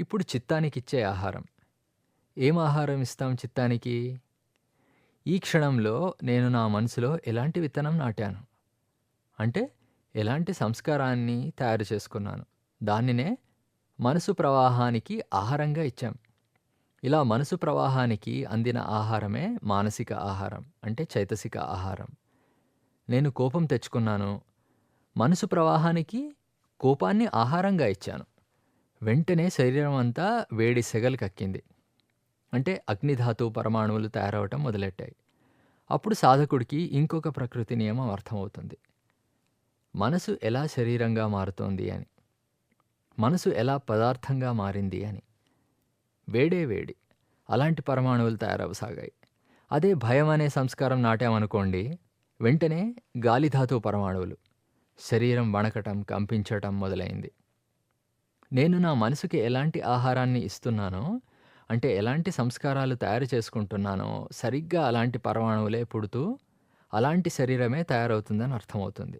ఇప్పుడు చిత్తానికిచ్చే ఆహారం. ఏం ఆహారం ఇస్తాం చిత్తానికి? ఈ క్షణంలో నేను నా మనసులో ఎలాంటి విత్తనం నాటాను? అంటే ఎలాంటి సంస్కారాన్ని తయారు చేసుకున్నాను? దానినే మనసు ప్రవాహానికి ఆహారంగా ఇచ్చాం. ఇలా మనసు ప్రవాహానికి అందిన ఆహారమే మానసిక ఆహారం. అంటే చైతసిక ఆహారం. నేను కోపం తెచ్చుకున్నాను. మనసు ప్రవాహానికి కోపాన్ని ఆహారంగా ఇచ్చాను. వెంటనే శరీరం అంతా వేడి సెగలు కక్కింది. అంటే అగ్నిధాతు పరమాణువులు తయారవటం మొదలెట్టాయి. అప్పుడు సాధకుడికి ఇంకొక ప్రకృతి నియమం అర్థమవుతుంది. మనసు ఎలా శరీరంగా మారుతోంది అని. మనసు ఎలా పదార్థంగా మారింది అని. వేడే వేడి. అలాంటి పరమాణువులు తయారవసాగాయి. అదే భయం అనే సంస్కారం నాటామనుకోండి వెంటనే గాలి ధాతువు పరమాణువులు. శరీరం వణకటం, కంపించటం మొదలైంది. నేను నా మనసుకి ఎలాంటి ఆహారాన్ని ఇస్తున్నానో అంటే ఎలాంటి సంస్కారాలు తయారు చేసుకుంటున్నానో సరిగ్గా అలాంటి పరమాణువులే పుడుతూ అలాంటి శరీరమే తయారవుతుందని అర్థమవుతుంది.